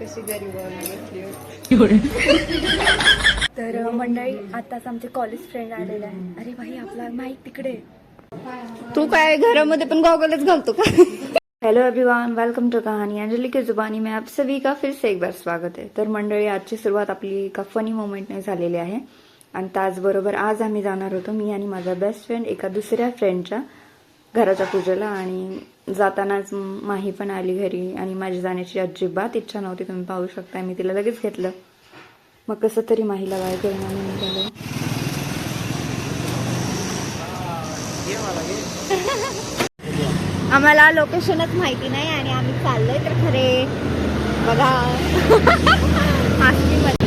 कशी गरीब तर मंडळी आताच आमचे कॉलेज फ्रेंड आलेले आहे अरे भाई आपला माईक तिकडे. तू काय घरामध्ये पण गॉगलच घालतो का? हेलो एवरीवन वेलकम टू कहानी अंजलि की जुबानी. में आप सभी का फिर से एक बार स्वागत आहे. तर मंडळी आजची सुरुवात आपली एका फनी मोमेंटने झालेली आहे. आणि त्याचबरोबर आज आम्ही जाणार होतो मी आणि माझा बेस्ट फ्रेंड एका दुसऱ्या फ्रेंडच्या घराच्या पूजेला आणि जातानाच माही पण आली घरी आणि माझी जाण्याची अजिबात इच्छा नव्हती. तुम्ही पाहू शकता मी तिला लगेच घेतलं. मग कसं तरी माहीला बाहेर करून आम्ही निघालो आम्हाला लोकेशनच माहिती नाही आणि आम्ही चाललोय तर खरे. बघा आष्टीमध्ये.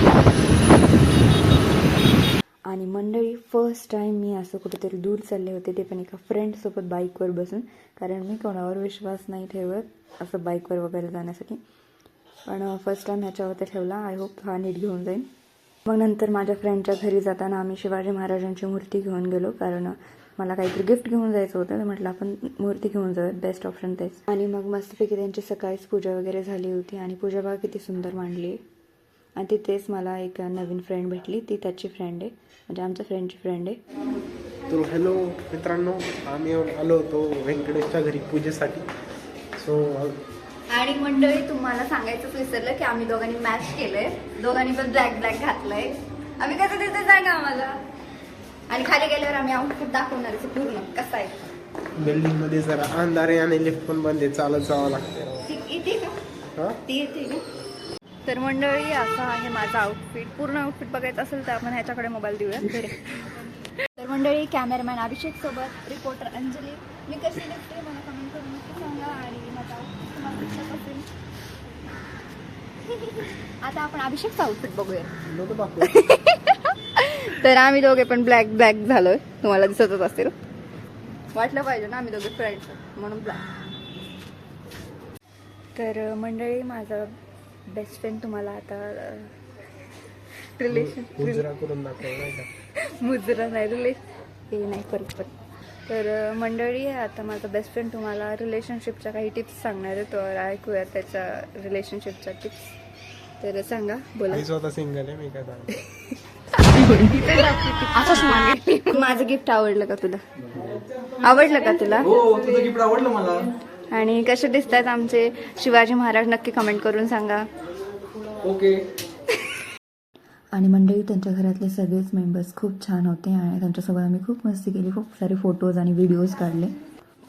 आणि मंडळी फर्स्ट टाईम मी असं कुठेतरी दूर चालले होते ते पण एका फ्रेंडसोबत बाईकवर बसून. कारण मी कोणावर विश्वास नाही ठेवत असं बाईकवर वगैरे जाण्यासाठी. पण फर्स्ट टाईम ह्याच्यावरती ठेवला. आय होप हा नीट घेऊन जाईन. मग नंतर माझ्या फ्रेंडच्या घरी जाताना आम्ही शिवाजी महाराजांची मूर्ती घेऊन गेलो. कारण मला काहीतरी गिफ्ट घेऊन जायचं होतं. तर म्हटलं आपण मूर्ती घेऊन जाऊयात. बेस्ट ऑप्शन तेच. आणि मग मस्तपैकी त्यांची सकाळीच पूजा वगैरे झाली होती. आणि पूजा बघा किती सुंदर मांडली. आणि तिथेच मला एक नवीन फ्रेंड भेटली. ती त्याची फ्रेंड आहे. म्हणजे आमच्या फ्रेंडची फ्रेंड आहे. तर हॅलो मित्रांनो आम्ही आलो होतो व्यंकटेशच्या घरी पूजेसाठी. सो आणि मंडळी तुम्हाला सांगायचंच विसरलं की आम्ही दोघांनी मॅच केलंय. दोघांनी पण ब्लॅक ब्लॅक घातलंय. आम्ही कसं दिसतंय सांगा आम्हाला? आणि खाली गेल्यावर आम्ही आउटफिट दाखवणार आहे. पूर्ण कसं आहे? बिल्डिंगमध्ये जरा अंधार आहे आणि लिफ्ट पण बंद आहे. चालत जावं लागतं ती येते का? ती येते का? तर मंडळी असं आहे माझं आउटफिट पूर्ण आउटफिट बघायचं असेल तर आपण ह्याच्याकडे मोबाईल देऊया. तर मंडळी कॅमेरामॅन अभिषेक सोबत रिपोर्टर अंजली. मी कशी दिसते मला कमेंट करून नक्की सांगा आणि माझा तुम्हाला असेल आता आपण अभिषेकचा आउटफिट बघूया. तर आम्ही दोघे पण ब्लॅक ब्लॅक झालोय. तुम्हाला दिसतच असेल वाटलं पाहिजे ना आम्ही दोघे फ्रेंड्स म्हणून ब्लॅक तर मंडळी माझा बेस्ट फ्रेंड तुम्हाला आता रिलेशन करून दाखव मुजरा नाही रिलेशन हे नाही परत परत तर मंडळी आता माझा बेस्ट फ्रेंड तुम्हाला रिलेशनशिपच्या काही टिप्स सांगणार आहे. तर ऐकूया त्याच्या रिलेशनशिपच्या टिप्स तर सांगा बोला. स्वतः सिंगल आहे मी काय माझं गिफ्ट आवडलं का तुला? आवडलं का तुला? हो तुझं गिफ्ट आवडलं मला. आणि कसे दिसत आहेत आमचे शिवाजी महाराज नक्की कमेंट करून सांगा. ओके आणि मंडळी त्यांच्या घरातले सगळेच मेंबर्स खूप छान होते आणि त्यांच्यासोबत आम्ही खूप मस्ती केली खूप सारे फोटोज आणि व्हिडिओज काढले.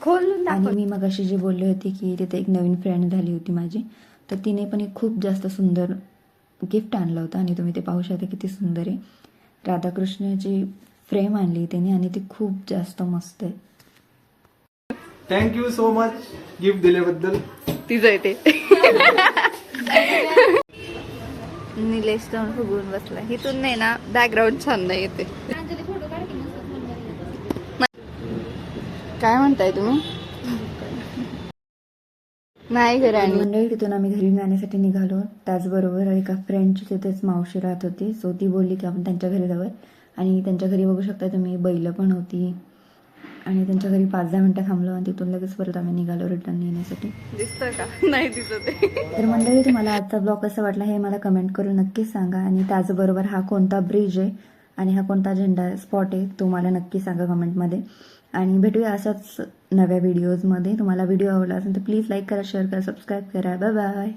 खोलून आणि मी मग अशी जी बोलली होती की तिथे एक नवीन फ्रेंड झाली होती माझी तर तिने पण एक खूप जास्त सुंदर गिफ्ट आणलं होतं आणि तुम्ही ते पाहू शकता किती सुंदर आहे. राधाकृष्णाची फ्रेम आणली तिने आणि ती खूप जास्त मस्त आहे. थँक्यू सो मच गिफ्ट दिल्याबद्दल. तिचं आहे ते निलेश जाऊन फुगून बसला इथून नाही ना बॅकग्राऊंड छान नाही येते. काय म्हणताय तुम्ही? नाही घरी आणि मंडळी तिथून आम्ही घरी जाण्यासाठी निघालो. त्याचबरोबर एका फ्रेंडची तिथेच मावशी राहत होती. सो ती बोलली की आपण त्यांच्या घरी जाऊया आणि त्यांच्या घरी बघू शकता तुम्ही बैल पण होती. आणि त्यांच्या घरी पाच दहा मिनिटं थांबलो आणि तिथून लगेच परत आम्ही निघालो रिटर्न येण्यासाठी दिसतोय का? नाही दिसत तर मंडळी तुम्हाला आजचा ब्लॉग कसा वाटला हे मला कमेंट करून नक्कीच सांगा आणि त्याचबरोबर हा कोणता ब्रिज आहे आणि हा कोणता झेंडा स्पॉट आहे तो मला नक्की सांगा कमेंटमध्ये आणि भेटूया अशाच नव्या व्हिडिओजमध्ये तुम्हाला व्हिडिओ आवडला असेल तर प्लीज लाईक करा शेअर करा सबस्क्राईब करा. Bye bye